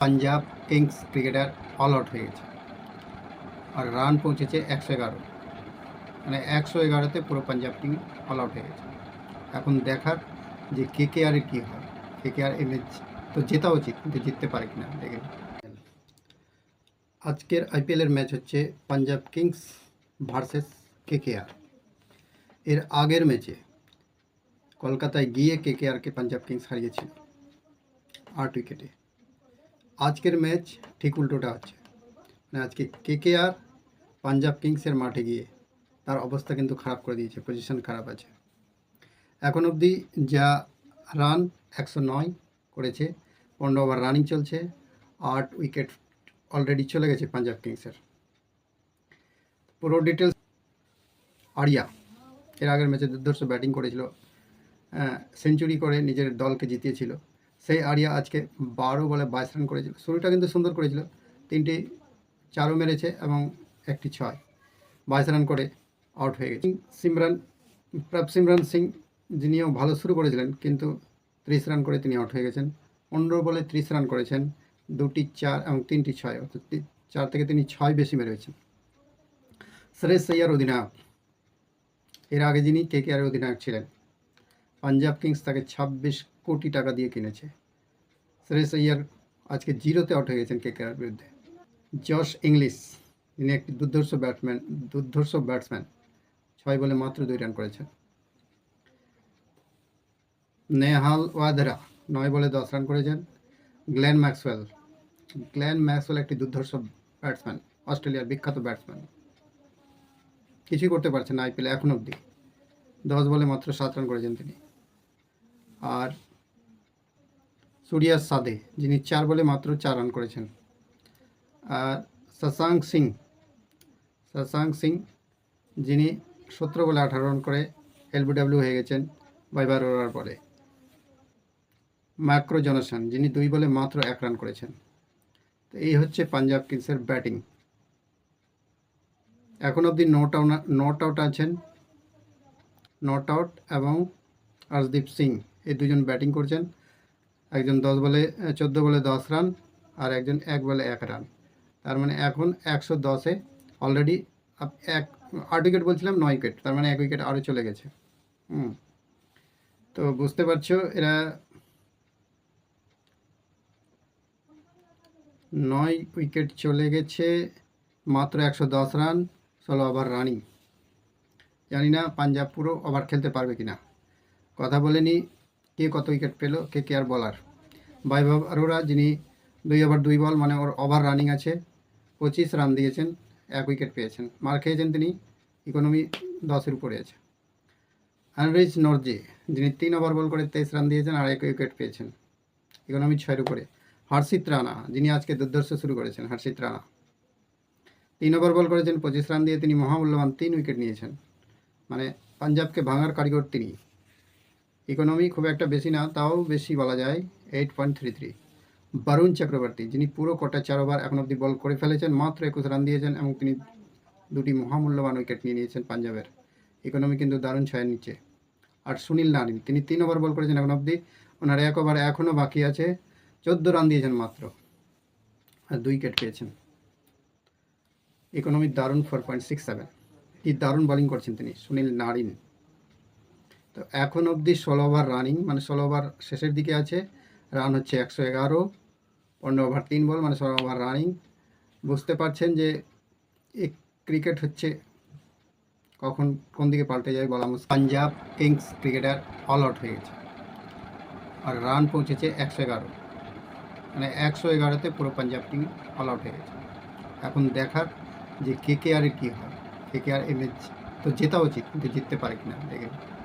Punjab Kings cricketer all out হয়ে গেছে। আর run পৌঁছেছে একশো এগারো। মানে একশো এগারোতে পুরো পাঞ্জাব কিং অল আউট হয়ে গেছে। এখন দেখার যে কে কে আরের কী হয়। কে কে আর এই ম্যাচ তো জেতা উচিত, কিন্তু জিততে পারে কিনা দেখে আজকের আইপিএলের ম্যাচ হচ্ছে Punjab Kings versus K K R এর আগের ম্যাচে কলকাতায় গিয়ে কে কে আরকে পাঞ্জাব কিংস হারিয়েছিল। আট উইকেটে আজকের ম্যাচ ঠিক উল্টোটা হচ্ছে। মানে আজকে কে কে আর পাঞ্জাব কিংসের মাঠে গিয়ে তার অবস্থা কিন্তু খারাপ করে দিয়েছে পজিশন খারাপ আছে। এখন অবধি যা রান একশো নয় করেছে, পনেরো ওভার রানিং চলছে, আট উইকেট অলরেডি চলে গেছে পাঞ্জাব কিংসের। পুরো ডিটেলস আরিয়া, এর আগের ম্যাচে দুর্ধর্ষ ব্যাটিং করেছিল সেঞ্চুরি করে নিজের দলকে জিতিয়েছিল। সেই আরিয়া আজকে বারো বলে বাইশ রান করেছিল। শুরুটা কিন্তু সুন্দর করেছিল। তিনটি চারও মেরেছে এবং একটি ছয়। বাইশ রান করে আউট হয়ে গেছে। সিমরান প্রভ সিমরান সিং যিনিও ভালো শুরু করেছিলেন, কিন্তু ত্রিশ রান করে তিনি আউট হয়ে গেছেন। পনেরো বলে ত্রিশ রান করেছেন। দুটি চার এবং তিনটি ছয়। অর্থাৎ চার থেকে তিনি ছয় বেশি মেরেছেন। শ্রেয়স সৈয়ার অধিনায়ক। এর আগে যিনি কে কে আর অধিনায়ক ছিলেন, পাঞ্জাব কিংস তাকে ছাব্বিশ কোটি টাকা দিয়ে কিনেছে। শ্রেয়স আইয়ার আজকে জিরোতে আউট হয়ে গেছেন কে কে আর বিরুদ্ধে। জশ ইংলিশ যিনি একটি দুর্ধর্ষ ব্যাটসম্যান দুর্ধর্ষ ব্যাটসম্যান ছয় বলে মাত্র দুই রান করেছেন। নেহাল ওয়াদেরা, নয় বলে দশ রান করেছেন। গ্লেন ম্যাক্সওয়েল গ্লেন ম্যাক্সওয়েল একটি দুর্ধর্ষ ব্যাটসম্যান অস্ট্রেলিয়ার বিখ্যাত ব্যাটসম্যান কিছুই করতে পারছেন আইপিএলে এখন অবধি। দশ বলে মাত্র সাত রান করেছেন তিনি। আর সুরিয়াস সাদে, যিনি চার বলে মাত্র চার রান করেছেন। আর শশাঙ্ক সিং শশাঙ্ক সিং, যিনি সতেরো বলে আঠারো রান করে এলবিডব্লিউ হয়ে গেছেন বাইবার ওভার পরে। ম্যাক্রো জনসন যিনি দুই বলে মাত্র এক রান করেছেন। তো এই হচ্ছে পাঞ্জাব কিংসের ব্যাটিং এখন অবধি নট আউট নট আউট আছেন নট আউট এবং আরশদীপ সিং, এই দুজন ব্যাটিং করছেন। একজন দশ বলে চোদ্দ বলে দশ রান আর একজন এক বলে এক রান। তার মানে এখন একশো দশে অলরেডি এক আট উইকেট বলছিলাম, নয় উইকেট তার মানে এক উইকেট আরও চলে গেছে। হুম। তো বুঝতে পারছ, এরা নয় উইকেট চলে গেছে, মাত্র একশো দশ রান, ষোলো ওভার রানিং জানি না পাঞ্জাব পুরো ওভার খেলতে পারবে কি না কথা বলে নি কে কত উইকেট পেল, কে কে আর বলার বৈভব অরোরা যিনি দুই ওভার দুই বল মানে ওর ওভার রানিং আছে, পঁচিশ রান দিয়েছেন, এক উইকেট পেয়েছেন। মার খেয়েছেন তিনি ইকোনমি দশের উপরে আছে। আনরিচ নরজে, যিনি তিন ওভার বল করে তেইশ রান দিয়েছেন আর এক উইকেট পেয়েছেন ইকোনমি ছয়ের উপরে। হর্ষিত রানা, যিনি আজকে দুর্দর্শ শুরু করেছেন, হর্ষিত রানা। তিন ওভার বল করেছেন, পঁচিশ রান দিয়ে তিনি মহামূল্যবান তিন উইকেট নিয়েছেন। মানে পাঞ্জাবকে ভাঙার কারিগর তিনি। ইকোনমি খুব একটা বেশি না, তাও বেশি বলা যায় eight point three three Varun Chakravarthy যিনি পুরো কটা চার ওভার এখন অবধি বল করে ফেলেছেন, মাত্র একুশ রান দিয়েছেন এবং তিনি দুটি মহামূল্যবান উইকেট নিয়ে নিয়েছেন পাঞ্জাবের। ইকোনমি কিন্তু দারুণ ছয়ের নিচে। আর সুনীল নারিন, তিনি তিন ওভার বল করেছেন এখন অবধি, ওনার এক ওভার এখনও বাকি আছে, চোদ্দ রান দিয়েছেন মাত্র আর দুই উইকেট পেয়েছেন। ইকোনমি দারুণ ফোর পয়েন্ট সিক্স সেভেন কি দারুণ বোলিং করছেন তিনি, সুনীল নারিন। তো এখন অবধি ষোলো ওভার রানিং মানে ষোলো ওভার শেষের দিকে আছে। রান হচ্ছে একশো এগারো। পনেরো ওভার তিন বল মানে ষোলো ওভার রানিং বুঝতে পারছেন যে ক্রিকেট হচ্ছে কখন কোন দিকে পাল্টে যায় বলা মুশকিল। Punjab Kings cricketer all out হয়ে গেছে। আর রান পৌঁছেছে একশো এগারো। মানে একশো এগারোতে পুরো পাঞ্জাব কিং অল আউট হয়ে গেছে। এখন দেখার যে কে কে আরের কী হয়। কে কে আর ম্যাচ তো জেতা উচিত, কিন্তু জিততে পারে কিনা দেখে